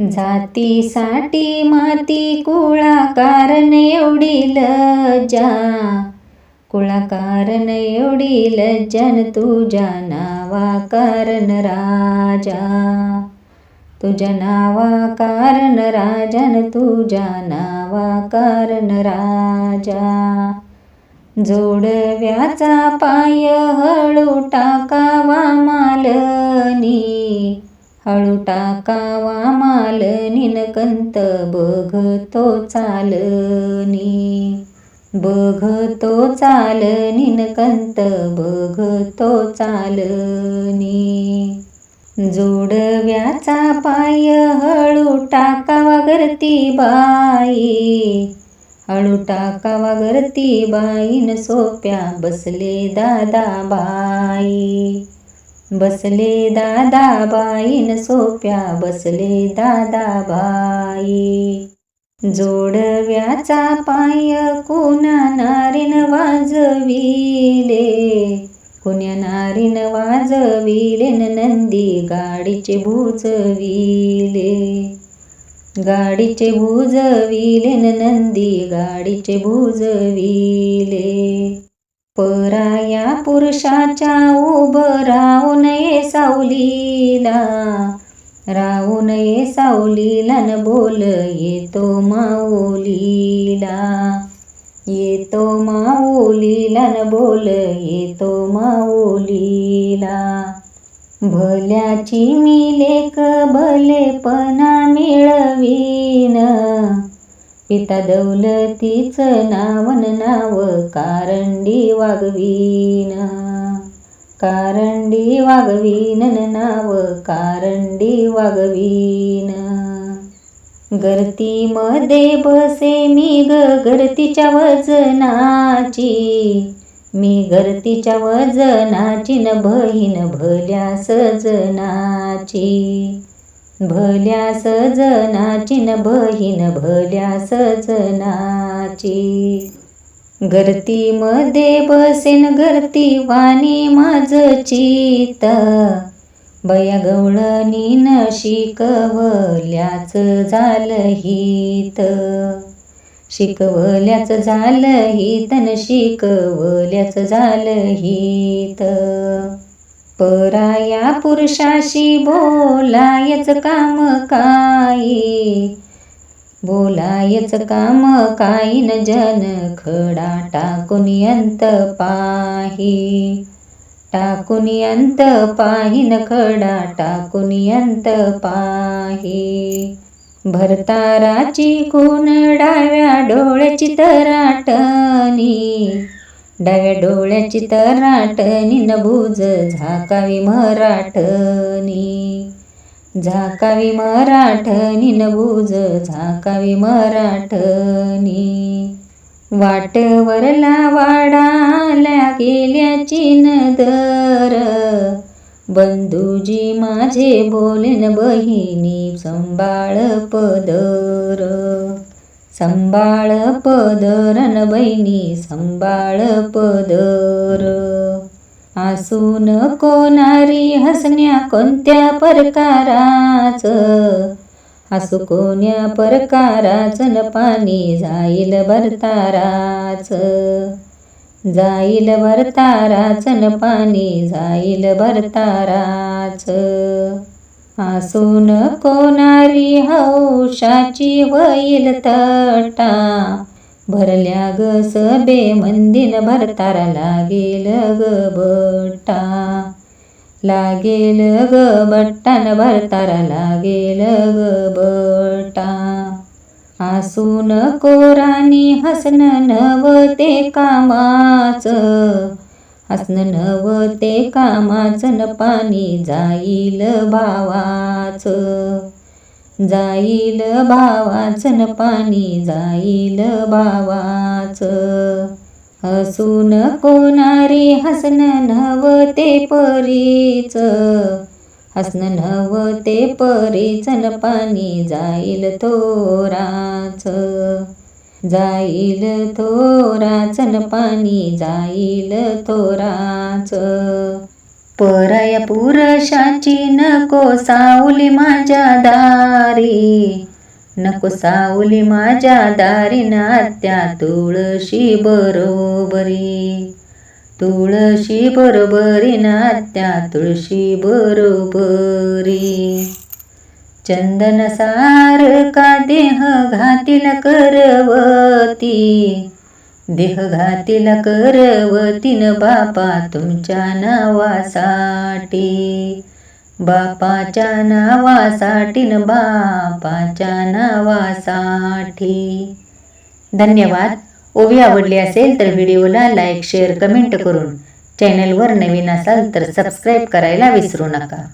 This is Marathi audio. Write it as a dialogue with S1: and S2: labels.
S1: जातीसाठी माती कुळा कारण एवढी लज्जा. कुळा कारण एवढी लज्जन तुझ्या नावा कारण राजा. तुझ्या नावा कारण राजन तुझ्या नावा कारण राजा. जोडव्याचा पाय हळू टाकावा मालनी. हळू टाकावा माल निनकंत बघतो चालनी. बघतो चाल निनकंत बघतो चालनी. जोडव्याचा पाय हळू टाकावा गरती बाई. हळू टाकावा गरती बाईन सोप्या बसले दादा बाई. बसले दादा बाईन सोप्या बसले दादा बाई जोडव्याचा पाय कोणा नारीन वाजविले? कुण्या नारीन वाजविले नंदी गाडीचे भुजविले? गाडीचे भुजविले नंदी गाडीचे भुजविले? पराया पुरुषाच्या उभं राहू नये सावलीला राहू नये सावलीला न बोल येतो माऊलीला. येतो माऊलीला न बोल येतो माऊलीला. भल्याची मी लेख भलेपणा मिळवीन. पिता दौलतीचं नावन नाव कारंडी वागवीन. कारंडी वागवीन नाव कारंडी वागवीन. गर्तीमध्ये बसे मी ग गर्तीच्या वजनाची. मी गर्तीच्या वजनाची न बहीण भल्या सजनाची. भल्या सजनाची न बहीण भल्या सजनाची. गर्तीमध्ये बसेन गर्ती वाणी माझ चित बया गवळणीन शिकवल्याच झालं हित. शिकवल्याच झालं हितन शिकवल्याच झालं हित. पराया पुरुषाशी बोलायच काम काही बोलायच काम काईन जन खडा टाकून अंत पाही? टाकून अंत पाही खडा टाकून अंत पाही? भरताराची कोण डाव्या डोळ्याची तराटणी? डाव्या डोळ्याची तराटणी न. झाकावी मराठणी झाकावी मराठणी न. झाकावी मराठणी वाटवरला वाडाल्या गेल्याची नदर. बंधूजी माझे बोलेन बहिणी संभाळ पदर. संभाळ पदरन बहिणी संभाळ पदर. आसून कोणारी हसण्या कोणत्या परकाराच? हसू कोण्या परकाराच न पाणी जाईल भरताराच. जाईल भरताराच न पाणी जाईल भरताराच. हसून कोणारी हौशाची होईल तटा. भरल्या ग सबे मंदिर भरतारा लागेल ग बट्टा. लागेल ग बट्टान भरतारा लागेल ग बट्टा. हसून कोरानी हसन नवते कामाचं. हसन नवते ते न पाणी जाईल भावाच. जाईल भावाच पाणी जाईल भावाच. हसून कोणारी हसन नवते परीच. हसन नव ते परीचन पाणी जाईल थोराच. जाईल थोराच न पाणी जाईल थोराच. पराया पुरुषाची नको सावली माझ्या दारी. नको सावली माझ्या दारी नात्या तुळशी बरोबरी. तुळशी बरोबरी नात्या तुळशी बरोबरी. चंदन सारखा देह घातील करवती? देह घातील करवतीन बापा तुमच्या नावासाठी. बापाच्या नावासाठी न बापाच्या नावासाठी. धन्यवाद. ओवी आवडली असेल तर व्हिडिओला लाईक शेअर कमेंट करून चॅनलवर नवीन असाल तर सबस्क्राईब करायला विसरू नका.